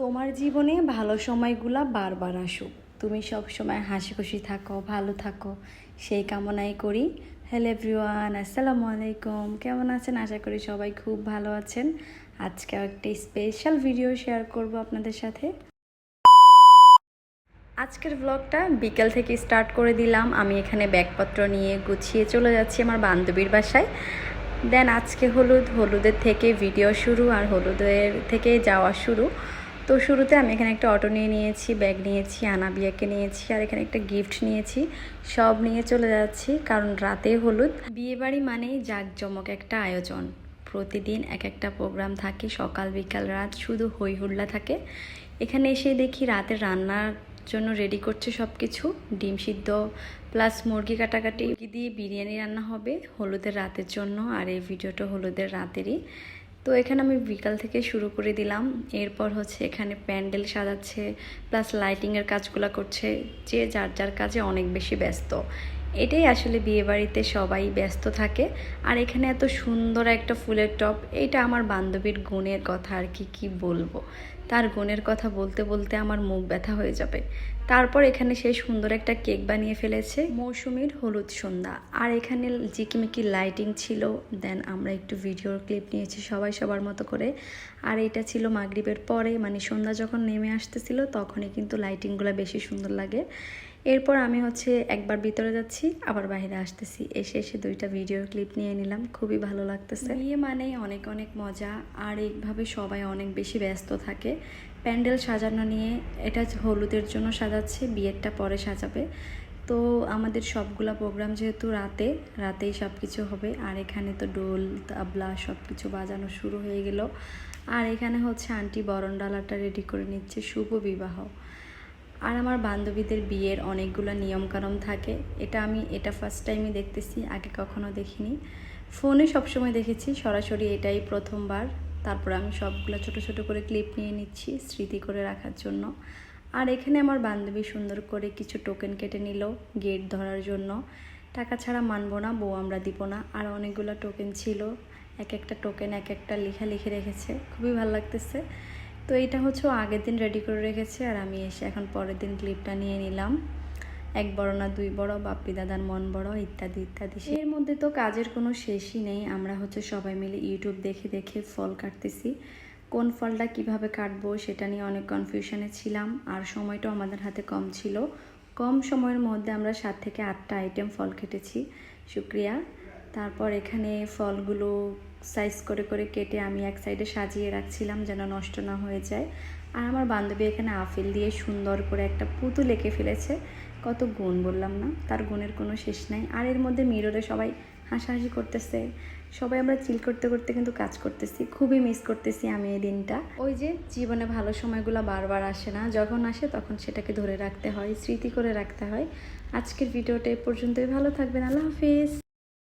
তোমার জীবনে ভালো সময়গুলা বারবার আসুক। তুমি সব সময় হাসি খুশি থাকো, ভালো থাকো। সেই কামনাই করি। হ্যালো এভরিওয়ান আসসালামু আলাইকুম। কেমন আছেন? আশা করি সবাই খুব ভালো আছেন। আজকে একটি স্পেশাল ভিডিও শেয়ার করব আপনাদের সাথে। আজকের ব্লগটা বিকেল থেকে স্টার্ট করে দিলাম। আমি এখানে ব্যাগপত্র নিয়ে গুছিয়ে চলে যাচ্ছি আমার বান্ধবীর বাসায়। দেন আজকে হলুদ, হলুদের থেকে ভিডিও শুরু আর হলুদের থেকে যাওয়া শুরু। তো শুরুতে আমি এখানে একটা অটো নিয়ে নিয়েছি, ব্যাগ নিয়েছি, আনাবিয়াকে নিয়েছি আর এখানে একটা গিফট নিয়েছি। সব নিয়ে চলে যাচ্ছি, কারণ রাতে হলুদ। বিয়েবাড়ি মানেই জাঁকজমক একটা আয়োজন। প্রতিদিন এক একটা প্রোগ্রাম থাকে, সকাল, বিকাল, রাত শুধু হই হুল্লা থাকে। এখানে এসে দেখি রাতের রান্নার জন্য রেডি করছে সব কিছু ডিম সিদ্ধ প্লাস মুরগি কাটাকাটি। দিয়ে বিরিয়ানি রান্না হবে হলুদের রাতের জন্য আর এই ভিডিওটা হলুদের রাতেরই। তো এখানে আমি বিকাল থেকে শুরু করে দিলাম। এরপর হচ্ছে এখানে প্যান্ডেল সাজাচ্ছে, প্লাস লাইটিংয়ের কাজগুলো করছে, যে যার যার কাজে অনেক বেশি ব্যস্ত। এটাই আসলে বিয়েবাড়িতে সবাই ব্যস্ত থাকে। আর এখানে এত সুন্দর একটা ফুলের টপ এটা আমার বান্ধবীর গুণের কথা আর কি কি বলব? তার গুণের কথা বলতে বলতে আমার মুখ ব্যথা হয়ে যাবে। তারপর এখানে সেই সুন্দর একটা কেক বানিয়ে ফেলেছে, মৌসুমীর হলুদ সন্ধ্যা। আর এখানে জিকিমিকি লাইটিং ছিল, দেন আমরা একটু ভিডিওর ক্লিপ নিয়েছি সবাই সবার মতো করে। আর এটা ছিল মাগরিবের পরে মানে সন্ধ্যা যখন নেমে আসতেছিল, তখনই কিন্তু লাইটিংগুলো বেশি সুন্দর লাগে। এরপর আমি হচ্ছে একবার ভিতরে যাচ্ছি, আবার বাইরে আসতেছি। এসে এসে দুইটা ভিডিওর ক্লিপ নিয়ে নিলাম, খুবই ভালো লাগতেছে। বিয়ে মানে অনেক অনেক মজা, আর এইভাবে সবাই অনেক বেশি ব্যস্ত থাকে। প্যান্ডেল সাজানো নিয়ে এটা হলুদের জন্য সাজাচ্ছে, বিয়েরটা পরে সাজাবে। তো আমাদের সবগুলা প্রোগ্রাম যেহেতু রাতে, রাতেই সব কিছু হবে। আর এখানে তো ডোল তাবলা সব কিছু বাজানো শুরু হয়ে গেল। আর এখানে হচ্ছে আন্টি বরণ ডালাটা রেডি করে নিচ্ছে শুভ বিবাহ। আর আমার বান্ধবীদের বিয়ের অনেকগুলো নিয়মকানুন থাকে। এটা আমি, এটা ফার্স্ট টাইমই দেখতেছি, আগে কখনো দেখিনি। ফোনে সবসময় দেখেছি, সরাসরি এটাই প্রথমবার। তারপর আমি সবগুলো ছোট ছোট করে ক্লিপ নিয়ে নিচ্ছি, স্মৃতি করে রাখার জন্য। আর এখানে আমার বান্ধবী সুন্দর করে কিছু টোকেন কেটে নিল গেট ধরার জন্য। টাকা ছাড়া মানবো না, বউ আমরা দিব না। আর অনেকগুলো টোকেন ছিল, এক একটা টোকেন এক একটা লেখা লিখে রেখেছে। খুবই ভালো লাগতেছে। তো এটা হচ্ছে আগের দিন রেডি করে রেখেছে আর আমি এসে এখন পরের দিন ক্লিপটা নিয়ে নিলাম। এক বড় না দুই বড়, বাপ্পি দাদার মন বড়, ইত্যাদি ইত্যাদি। এর মধ্যে তো কাজের কোনো শেষই নেই। আমরা হচ্ছে সবাই মিলে ইউটিউব দেখে দেখে ফল কাটতেছি। কোন ফলটা কীভাবে কাটবো সেটা নিয়ে অনেক কনফিউশনে ছিলাম। আর সময়টাও আমাদের হাতে কম ছিল। কম সময়ের মধ্যে আমরা সাত থেকে আটটা আইটেম ফল কেটেছি। শুক্রিয়া। তারপর এখানে ফলগুলো সাইজ করে করে কেটে আমি এক সাইডে সাজিয়ে রাখছিলাম যেন নষ্ট না হয়ে যায়। আর আমার বান্ধবী এখানে আফেল দিয়ে সুন্দর করে একটা পুতুল এঁকে ফেলেছে। কত গুণ বললাম না? তার গুণের কোনো শেষ নাই। আর এর মধ্যে মিররে সবাই হাসাহাসি করতেছে। সবাই আমরা চিল করতে করতে কিন্তু কাজ করতেছি। খুবই মিস করতেছি আমি এই দিনটা। ওই যে জীবনে ভালো সময়গুলো বারবার আসে না, যখন আসে তখন সেটাকে ধরে রাখতে হয়, স্মৃতি করে রাখতে হয়। আজকের ভিডিওটা এ পর্যন্তই। ভালো থাকবেন। আল্লাহ হাফিজ।